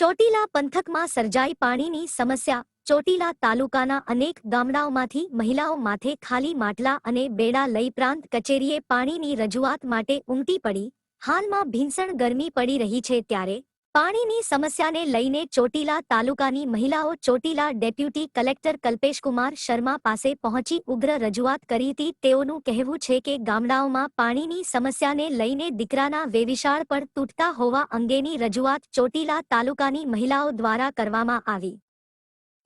ચોટીલા પંથકમાં સર્જાઈ પાણીની સમસ્યા. ચોટીલા તાલુકાના અનેક ગામડાઓમાંથી મહિલાઓ માથે ખાલી માટલા અને બેડા લઈ પ્રાંત કચેરીએ પાણીની રજૂઆત માટે ઉમટી પડી. હાલમાં ભીંસણ ગરમી પડી રહી છે ત્યારે પાણીની સમસ્યાને લઈને ચોટીલા તાલુકાની મહિલાઓ ચોટીલા ડેપ્યુટી કલેક્ટર કલ્પેશકુમાર શર્મા પાસે પહોંચી ઉગ્ર રજૂઆત કરી હતી. તેઓનું કહેવું છે કે ગામડાઓમાં પાણીની સમસ્યાને લઈને દીકરાના વેવિશાળ પર તૂટતા હોવા અંગેની રજૂઆત ચોટીલા તાલુકાની મહિલાઓ દ્વારા કરવામાં આવી.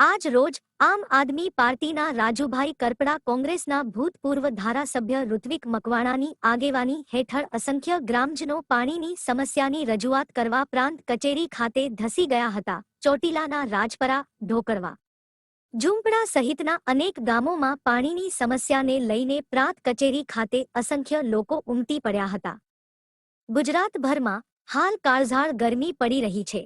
આજ રોજ આમ આદમી પાર્ટીના રાજુભાઈ કરપડા કોંગ્રેસના ભૂતપૂર્વ ધારાસભ્ય ઋત્વિક મકવાણાની આગેવાની હેઠળ અસંખ્ય ગ્રામજનો પાણીની સમસ્યાની રજૂઆત કરવા પ્રાંત કચેરી ખાતે ધસી ગયા હતા. ચોટીલાના રાજપરા ઢોકરવા ઝુંપડા સહિતના અનેક ગામોમાં પાણીની સમસ્યાને લઈને પ્રાંત કચેરી ખાતે અસંખ્ય લોકો ઉમટી પડ્યા હતા. ગુજરાતભરમાં હાલ કાળઝાળ ગરમી પડી રહી છે.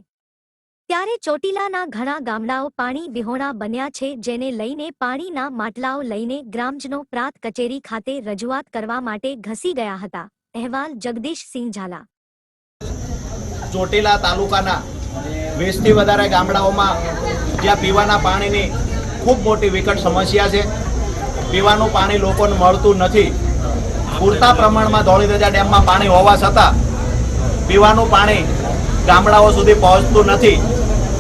ત્યારે ચોટીલાના ઘણા ગામડાઓ પાણી વિહોણા બન્યા છે, જેને લઈને પાણીના માટલાઓ લઈને ગ્રામજનો પ્રાત કચેરી ખાતે રજૂઆત કરવા માટે ઘસી ગયા હતા. અહેવાલ જગદીશસિંહ ઝાલા. ચોટીલા તાલુકાના વીસથી વધારે ગામડાઓમાં જ્યાં પીવાના પાણીની ખૂબ મોટી વિકટ સમસ્યા છે. પીવાનું પાણી લોકોને મળતું નથી. પૂરતા પ્રમાણમાં ધોળીધજા ડેમમાં પાણી હોવા છતાં પીવાનું પાણી ગામડાઓ સુધી પહોંચતું નથી.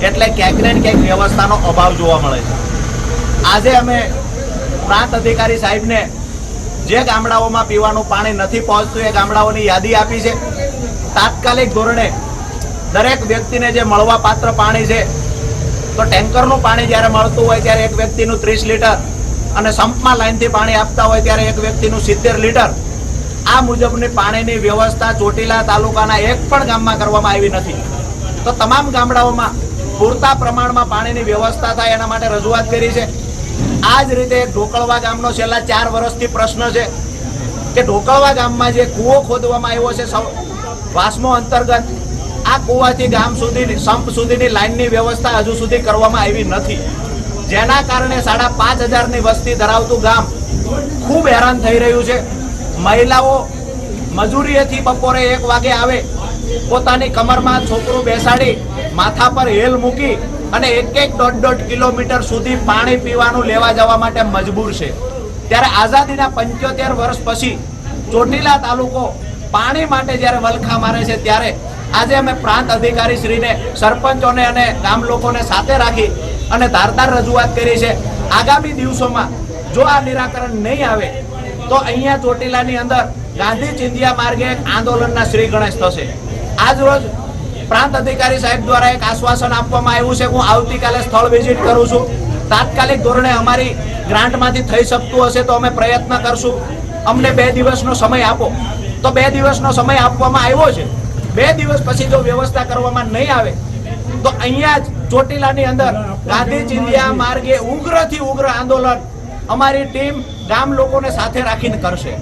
એટલે ક્યાંક ને ક્યાંક વ્યવસ્થાનો અભાવ જોવા મળે છે. આજે અમે પ્રાંત અધિકારી સાહેબને જે ગામડાઓમાં પીવાનું પાણી નથી પહોંચતું એ ગામડાઓની યાદી આપી છે. તાત્કાલિક ધોરણે દરેક વ્યક્તિને જે મળવા પાત્ર પાણી છે, તો ટેન્કરનું પાણી જ્યારે મળતું હોય ત્યારે એક વ્યક્તિનું ત્રીસ લીટર અને સંપમાં લાઈનથી પાણી આપતા હોય ત્યારે એક વ્યક્તિનું સિત્તેર લીટર. આ મુજબની પાણીની વ્યવસ્થા ચોટીલા તાલુકાના એક પણ ગામમાં કરવામાં આવી નથી. તો તમામ ગામડાઓમાં પૂરતા પ્રમાણમાં પાણીની વ્યવસ્થા થાય એના માટે રજૂઆત કરી છે. આ જ રીતે ઢોકળવા ગામનો છેલ્લા ચાર વર્ષથી પ્રશ્ન છે કે ઢોકળવા ગામમાં જે કૂવો ખોદવામાં આવ્યો છે વાસમો અંતર્ગત, આ કૂવાથી ગામ સુધી સંપ સુધીની લાઇનની વ્યવસ્થા હજુ સુધી કરવામાં આવી નથી. જેના કારણે સાડા પાંચ હજારની વસ્તી ધરાવતું ગામ ખૂબ હેરાન થઈ રહ્યું છે. મહિલાઓ મજૂરીએથી બપોરે એક વાગે આવે પોતાની કમરમાં છોકરું બેસાડી માથા પર હેલ મૂકી અને એક એક દોઢ દોઢ કિલોમીટર સુધી પાણી પીવાનું લેવા જવા માટે મજબૂર છે. ત્યારે આઝાદીના પંચોતેર વર્ષ પછી ચોટીલા તાલુકો પાણી માટે જ્યારે વલખા મારે છે ત્યારે આજે અમે પ્રાંત અધિકારી શ્રીને, સરપંચોને અને ગામ લોકોને સાથે રાખી અને ધારદાર રજૂઆત કરી છે. આગામી દિવસોમાં જો આ નિરાકરણ નહીં આવે, તો અહીંયા ચોટીલાની અંદર ગાંધી ચિંધિયા માર્ગે આંદોલનના શ્રી ગણેશ થશે. આજ રોજ પ્રાંત અધિકારી સાહેબ દ્વારા એક આશ્વાસન આપવામાં આવ્યું છે. હું આવતીકાલે સ્થળ વિઝિટ કરું છું. તાત્કાલિક ધોરણે અમારી ગ્રાન્ટમાંથી થઈ શકતું હશે તો અમે પ્રયત્ન કરશું. અમને બે દિવસનો સમય આપો. તો બે દિવસનો સમય આપવામાં આવ્યો છે. બે દિવસ પછી જો વ્યવસ્થા કરવામાં નહીં આવે, તો અહીંયા જ ચોટીલાની અંદર ગાંધી ચિંધિયા માર્ગે ઉગ્રથી ઉગ્ર આંદોલન અમારી ટીમ ગામ લોકોને સાથે રાખીને કરશે.